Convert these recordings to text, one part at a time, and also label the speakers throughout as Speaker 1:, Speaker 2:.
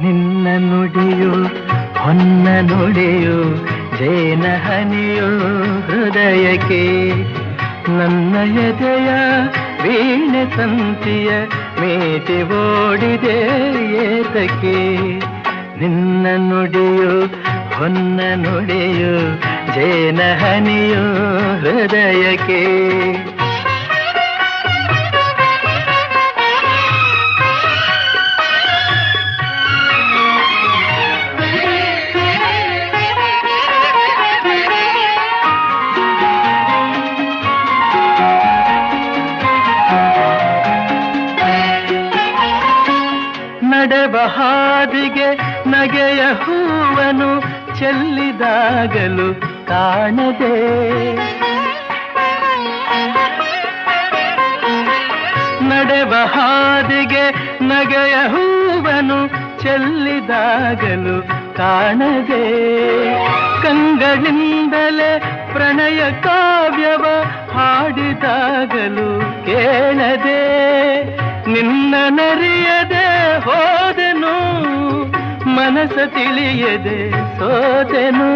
Speaker 1: ನಿನ್ನ ನುಡಿಯು ಹೊನ್ನ ನುಡಿಯು ಜೇನ ಹನಿಯು ಹೃದಯಕ್ಕೆ ನನ್ನ ಎದೆಯ ವೀಣೆ ತಂತಿಯ ಮೇಟಿ ಓಡಿದೆ ಏತಕ್ಕೆ? ನಿನ್ನ ನುಡಿಯು ಹೊನ್ನ ನುಡಿಯು ಜೇನ ಹೃದಯಕ್ಕೆ? ನಡೆವ ಹಾದಿಗೆ ನಗೆಯ ಹೂವನು ಚೆಲ್ಲಿದಾಗಲು ಕಾಣದೆ. ನಡೆವ ಹಾದಿಗೆ ನಗೆಯ ಹೂವನು ಚೆಲ್ಲಿದಾಗಲು ಕಾಣದೆ. ಕಂಗಳಿಂದಲೇ ಪ್ರಣಯ ಕಾವ್ಯವ ಹಾಡಿದಾಗಲು ಕೇಳದೆ. ನಿನ್ನ ನರಿಯದೆ ಹೋದೆನು ಮನಸ ತಿಳಿಯದೆ ಸೋದೆನು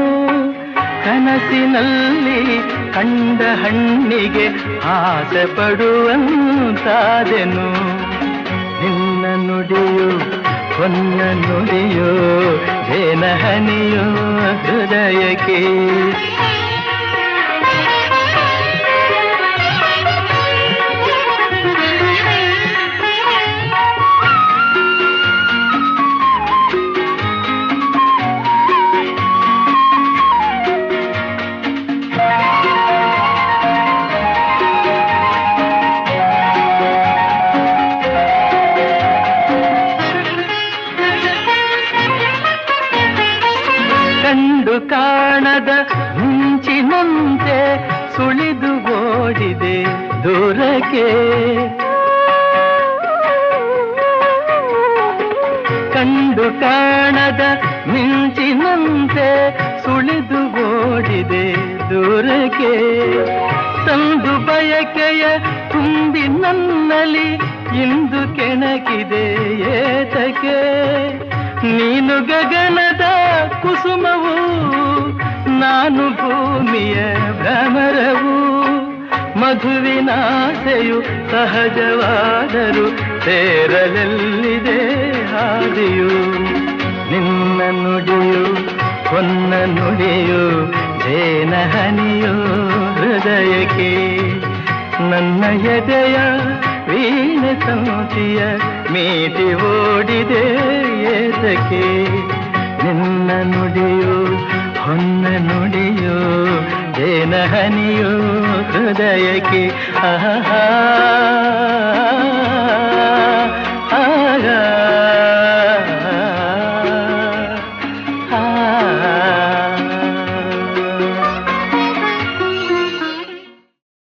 Speaker 1: ಕನಸಿನಲ್ಲಿ ಕಂಡ ಹಣ್ಣಿಗೆ ಆಸೆ ಪಡುವಂತಾದೆನು. ನಿನ್ನ ನುಡಿಯು, ಹೊನ್ನ ನುಡಿಯೋ ಜೇನ ಹನಿಯೋ ಹೃದಯಕ್ಕೆ. ಕಂಡು ಕಾಣದ ಮಿಂಚಿನಂತೆ ಸುಳಿದು ಓಡಿದೆ ದೂರಕ್ಕೆ. ಕಂಡು ಕಾಣದ ಮಿಂಚಿನಂತೆ ಸುಳಿದು ಓಡಿದೆ ದೂರಕ್ಕೆ. ತಂದು ಬಯಕೆಯ ತುಂಬಿ ನನ್ನಲ್ಲಿ ಇಂದು ಕೆಣಕಿದೆ ಏತಕ್ಕೆ. ನೀನು ಗಗನದ ಕುಸುಮವು, ನಾನು ಭೂಮಿಯ ಭ್ರಮರವು. ಮಧುವಿನಾಸೆಯು ಸಹಜವಾದರು ಸೇರಲೆಲ್ಲಿದೆ ಹಾದಿಯು. ನಿನ್ನ ನುಡಿಯು, ಹೊನ್ನ ನುಡಿಯು, ಜೇನ ಹೃದಯಕ್ಕೆ ನನ್ನ ಎದೆಯ ವೀಣೆ ಸಂಚಿಯ ಮೀಟಿ ಓಡಿದೆ ಏತಕ್ಕೆ? ನಿನ್ನ ನುಡಿಯೋ ಹೊನ್ನ ನುಡಿಯೋ ಏನಹನಿಯೋ ಹನಿಯು ಹೃದಯಕ್ಕೆ? ಆಹಾ.